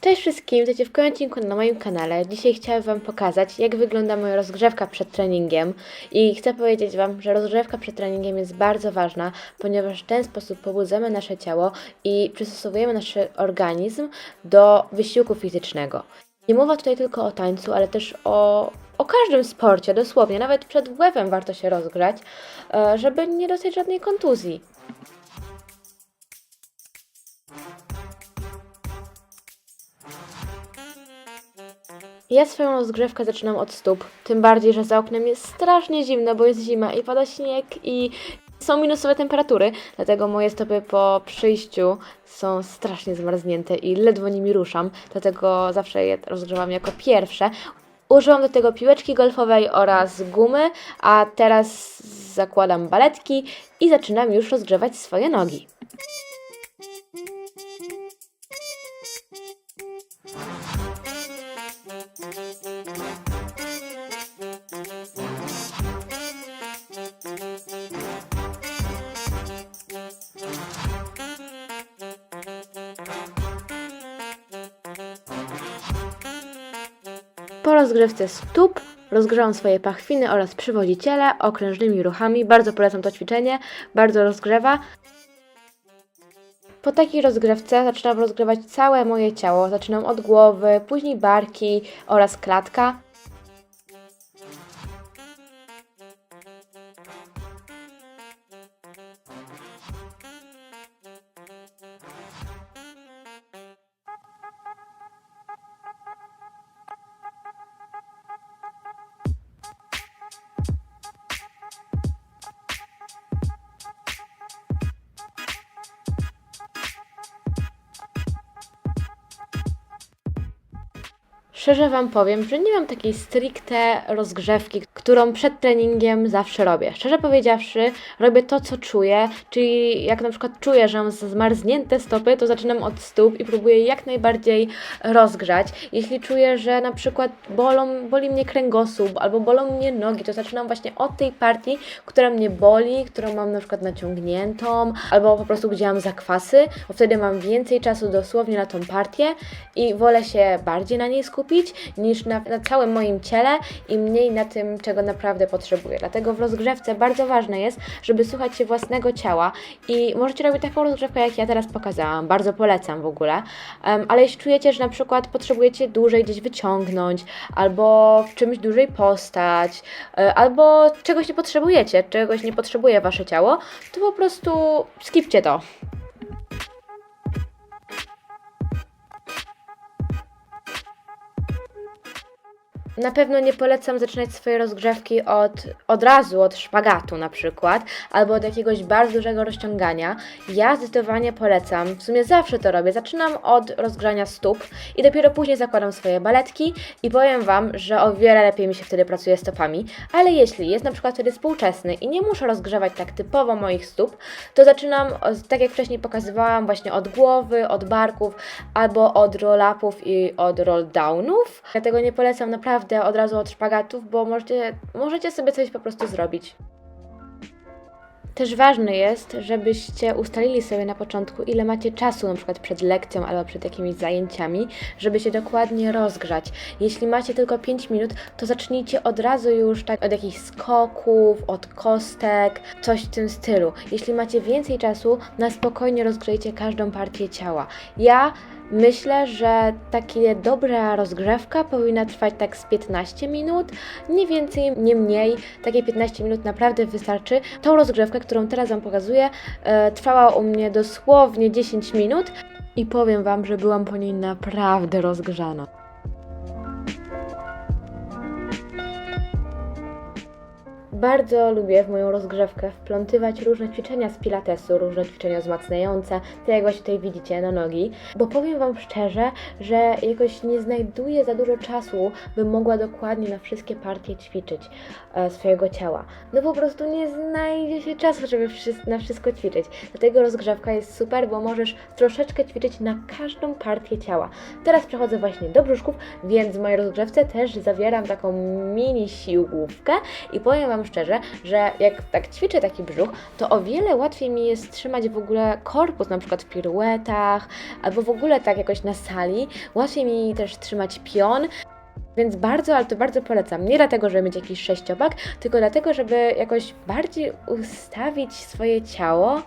Cześć wszystkim, witajcie w kolejnym odcinku na moim kanale. Dzisiaj chciałam Wam pokazać, jak wygląda moja rozgrzewka przed treningiem. I chcę powiedzieć Wam, że rozgrzewka przed treningiem jest bardzo ważna, ponieważ w ten sposób pobudzamy nasze ciało i przystosowujemy nasz organizm do wysiłku fizycznego. Nie mowa tutaj tylko o tańcu, ale też o, o każdym sporcie, dosłownie. Nawet przed WF-em warto się rozgrzać, e, żeby nie dostać żadnej kontuzji. Ja swoją rozgrzewkę zaczynam od stóp, tym bardziej, że za oknem jest strasznie zimno, bo jest zima i pada śnieg i są minusowe temperatury, dlatego moje stopy po przyjściu są strasznie zmarznięte i ledwo nimi ruszam, dlatego zawsze je rozgrzewam jako pierwsze. Użyłam do tego piłeczki golfowej oraz gumy, a teraz zakładam baletki i zaczynam już rozgrzewać swoje nogi. Rozgrzewce stóp rozgrzałam swoje pachwiny oraz przywodziciele okrężnymi ruchami. Bardzo polecam to ćwiczenie, bardzo rozgrzewa. Po takiej rozgrzewce zaczynam rozgrywać całe moje ciało. Zaczynam od głowy, później barki oraz klatka. Szczerze Wam powiem, że nie mam takiej stricte rozgrzewki, którą przed treningiem zawsze robię. Szczerze powiedziawszy, robię to, co czuję, czyli jak na przykład czuję, że mam zmarznięte stopy, to zaczynam od stóp i próbuję jak najbardziej rozgrzać. Jeśli czuję, że na przykład bolą, boli mnie kręgosłup albo bolą mnie nogi, to zaczynam właśnie od tej partii, która mnie boli, którą mam na przykład naciągniętą, albo po prostu gdzie mam zakwasy, bo wtedy mam więcej czasu dosłownie na tą partię i wolę się bardziej na niej skupić niż na, na całym moim ciele i mniej na tym, czego naprawdę potrzebuję. Dlatego w rozgrzewce bardzo ważne jest, żeby słuchać się własnego ciała i możecie robić taką rozgrzewkę, jak ja teraz pokazałam. Bardzo polecam w ogóle. Em, ale jeśli czujecie, że na przykład potrzebujecie dłużej gdzieś wyciągnąć, albo w czymś dłużej postać, e, albo czegoś nie potrzebujecie, czegoś nie potrzebuje wasze ciało, to po prostu skipcie to. Na pewno nie polecam zaczynać swoje rozgrzewki od, od razu, od szpagatu na przykład, albo od jakiegoś bardzo dużego rozciągania. Ja zdecydowanie polecam, w sumie zawsze to robię, zaczynam od rozgrzania stóp i dopiero później zakładam swoje baletki i powiem Wam, że o wiele lepiej mi się wtedy pracuje stopami, ale jeśli jest na przykład wtedy współczesny i nie muszę rozgrzewać tak typowo moich stóp, to zaczynam, tak jak wcześniej pokazywałam, właśnie od głowy, od barków, albo od roll-upów i od roll-downów. Dlatego nie polecam naprawdę od razu od szpagatów, bo możecie, możecie sobie coś po prostu zrobić. Też ważne jest, żebyście ustalili sobie na początku, ile macie czasu, na przykład przed lekcją albo przed jakimiś zajęciami, żeby się dokładnie rozgrzać. Jeśli macie tylko 5 minut, to zacznijcie od razu już tak od jakichś skoków, od kostek, coś w tym stylu. Jeśli macie więcej czasu, na spokojnie rozgrzejcie każdą partię ciała. Ja Myślę, że taka dobra rozgrzewka powinna trwać tak z 15 minut, nie więcej, nie mniej. Takie 15 minut naprawdę wystarczy. Tą rozgrzewkę, którą teraz Wam pokazuję, e, trwała u mnie dosłownie 10 minut i powiem Wam, że byłam po niej naprawdę rozgrzana. Bardzo lubię w moją rozgrzewkę wplątywać różne ćwiczenia z pilatesu, różne ćwiczenia wzmacniające, tak jak właśnie tutaj widzicie na nogi, bo powiem Wam szczerze, że jakoś nie znajduję za dużo czasu, bym mogła dokładnie na wszystkie partie ćwiczyć e, swojego ciała. No po prostu nie znajdzie się czasu, żeby na wszystko ćwiczyć. Dlatego rozgrzewka jest super, bo możesz troszeczkę ćwiczyć na każdą partię ciała. Teraz przechodzę właśnie do brzuszków, więc w mojej rozgrzewce też zawieram taką mini siłówkę i powiem Wam szczerze, że jak tak ćwiczę taki brzuch, to o wiele łatwiej mi jest trzymać w ogóle korpus, na przykład w piruetach, albo w ogóle tak jakoś na sali. Łatwiej mi też trzymać pion. Więc bardzo, ale to bardzo polecam. Nie dlatego, żeby mieć jakiś sześciopak, tylko dlatego, żeby jakoś bardziej ustawić swoje ciało.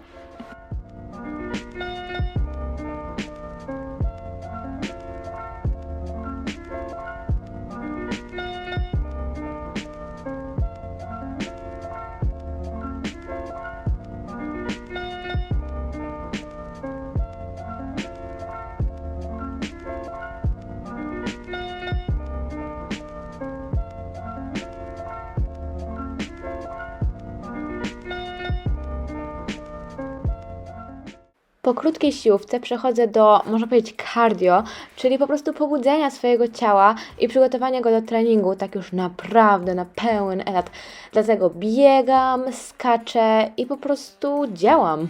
Po krótkiej siłówce przechodzę do, można powiedzieć, cardio, czyli po prostu pobudzenia swojego ciała i przygotowania go do treningu, tak już naprawdę na pełen etat. Dlatego biegam, skaczę i po prostu działam.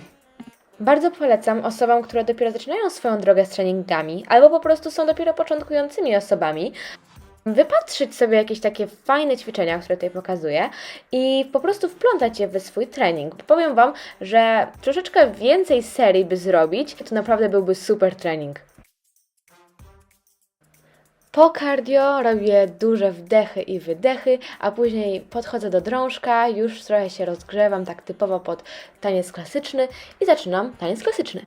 Bardzo polecam osobom, które dopiero zaczynają swoją drogę z treningami, albo po prostu są dopiero początkującymi osobami, wypatrzyć sobie jakieś takie fajne ćwiczenia, które tutaj pokazuję i po prostu wplątać je w swój trening. Powiem Wam, że troszeczkę więcej serii by zrobić, to naprawdę byłby super trening. Po cardio robię duże wdechy i wydechy, a później podchodzę do drążka, już trochę się rozgrzewam, tak typowo pod taniec klasyczny i zaczynam taniec klasyczny.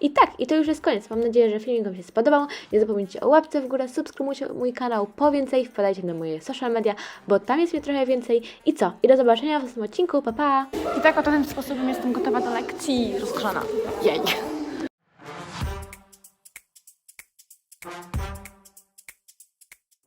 I tak, i to już jest koniec. Mam nadzieję, że filmik Wam się spodobał. Nie zapomnijcie o łapce w górę, subskrybujcie mój kanał po więcej, wpadajcie na moje social media, bo tam jest mnie trochę więcej. I co? I do zobaczenia w następnym odcinku. Pa, pa! I tak oto tym sposobem jestem gotowa do lekcji rozgrzana. Jej.